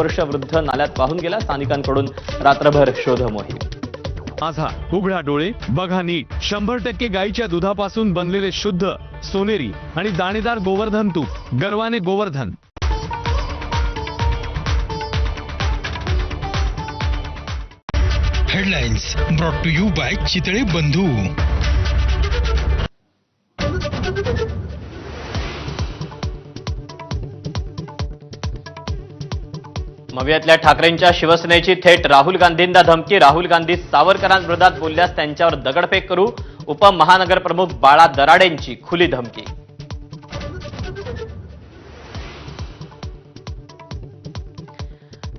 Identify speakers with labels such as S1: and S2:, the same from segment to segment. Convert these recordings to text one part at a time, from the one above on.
S1: वर्ष वृद्ध नाल्यात वाहून गेला स्थानिकांकडून रात्रभर शोध मोहीम
S2: माझा उघडा डोळे बघा नीट. शंभर टक्के गाईच्या दुधापासून बनलेले शुद्ध सोनेरी आणि दाणेदार गोवर्धन तूप गर्वाने Govardhan.
S3: Headlines brought to you by Chitale Bandhu.
S1: मवियातल्या ठाकरेंच्या शिवसेनेची थेट राहुल गांधींना धमकी राहुल गांधी सावरकरांविरोधात बोलल्यास त्यांच्यावर दगडफेक करू उपमहानगरप्रमुख बाळा दराडेंची खुली धमकी.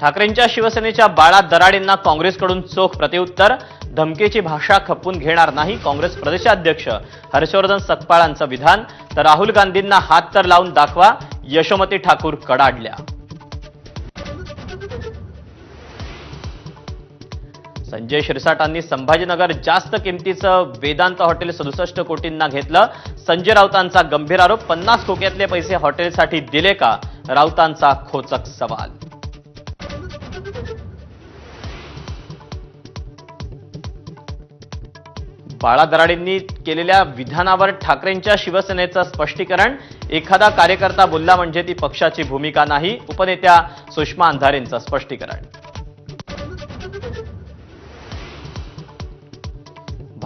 S1: ठाकरेंच्या शिवसेनेच्या बाळा दराडेंना काँग्रेसकडून चोख प्रतिउत्तर धमकीची भाषा खपवून घेणार नाही काँग्रेस प्रदेशाध्यक्ष हर्षवर्धन सकपाळांचं विधान तर राहुल गांधींना हात तर लावून दाखवा यशोमती ठाकूर कडाडल्या. संजय शिरसाटांनी संभाजीनगर जास्त किमतीचं वेदांत हॉटेल सदुसष्ट कोटींना घेतलं. संजय राऊतांचा गंभीर आरोप पन्नास खोक्यातले पैसे हॉटेलसाठी दिले का? राऊतांचा खोचक सवाल. बाळा दराडेंनी केलेल्या विधानावर ठाकरेंच्या शिवसेनेचं स्पष्टीकरण एखादा कार्यकर्ता बोलला म्हणजे ती पक्षाची भूमिका नाही उपनेत्या सुषमा अंधारेंचं स्पष्टीकरण.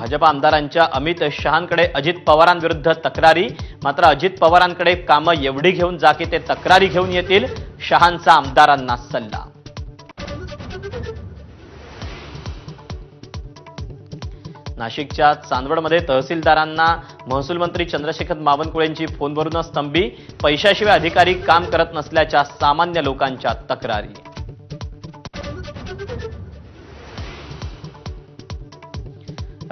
S1: भाजपा आमदारांच्या अमित शहांकडे अजित पवारांविरुद्ध तक्रारी. मात्र अजित पवारांकडे कामं एवढी घेऊन जा की ते तक्रारी घेऊन येतील शहांचा आमदारांना सल्ला. नाशिकच्या चांदवडमध्ये तहसीलदारांना महसूल मंत्री चंद्रशेखर बावनकुळेंची फोनवरूनच तंबी पैशाशिवाय अधिकारी काम करत नसल्याच्या सामान्य लोकांच्या तक्रारी.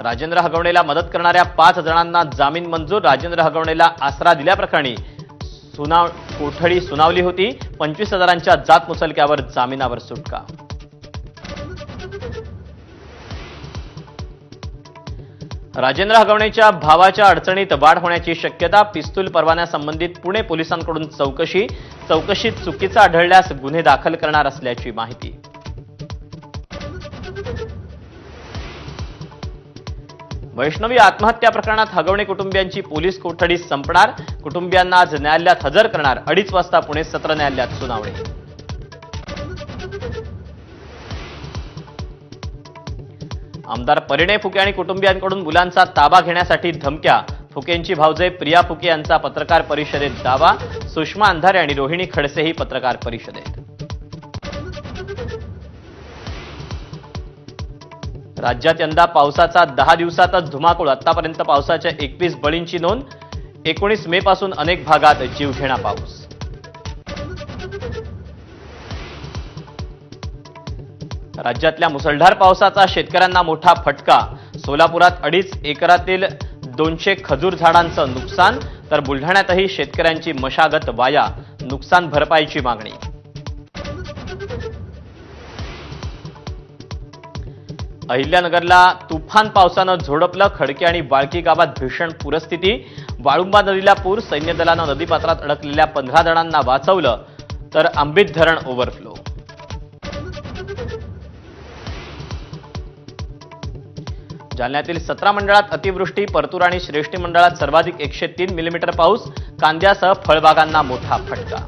S1: राजेंद्र हगवणेला मदत करणाऱ्या पाच जणांना जामीन मंजूर. राजेंद्र हगवणेला आसरा दिल्याप्रकरणी सुनाव कोठडी सुनावली होती. पंचवीस हजारांच्या जात मुचलक्यावर जामिनावर सुटका. राजेंद्र हगवणेच्या भावाच्या अडचणीत वाढ होण्याची शक्यता पिस्तूल परवान्यासंबंधित पुणे पोलिसांकडून चौकशी. चौकशीत चुकीचा आढळल्यास गुन्हे दाखल करणार असल्याची माहिती. वैष्णवी आत्महत्या प्रकरणात हगवणे कुटुंबियांची पोलीस कोठडी संपणार. कुटुंबियांना आज न्यायालयात हजर करणार. अडीच वाजता पुणे सत्र न्यायालयात सुनावणी. आमदार परिणय फुके आणि कुटुंबियांकडून मुलांचा ताबा घेण्यासाठी धमक्या. फुकेंची भावजे प्रिया फुके यांचा पत्रकार परिषदेत दावा. सुषमा अंधारे आणि रोहिणी खडसेही पत्रकार परिषदेत. राज्यात यंदा पावसाचा दहा दिवसातच धुमाकूळ आतापर्यंत पावसाच्या एकवीस बळींची नोंद. एकोणीस मे पासून अनेक भागात जीवघेणा पाऊस. राज्यातल्या मुसळधार पावसाचा शेतकऱ्यांना मोठा फटका. सोलापुरात अडीच एकरातील दोनशे खजूर झाडांचं नुकसान तर बुलढाण्यातही शेतकऱ्यांची मशागत वाया. नुकसान भरपाईची मागणी. अहिल्यानगरला तुफान पावसानं झोडपलं खडके आणि बाळकी गावात भीषण पूरस्थिती. वाळुंबा नदीला पूर सैन्य दलानं नदीपात्रात अडकलेल्या पंधरा जणांना वाचवलं तर आंबित धरण ओव्हरफ्लो. जालन्यातील सतरा मंडळात अतिवृष्टी परतूर आणि श्रेष्ठी मंडळात सर्वाधिक एकशे तीन मिलीमीटर पाऊस कांद्यासह फळबागांना मोठा फटका.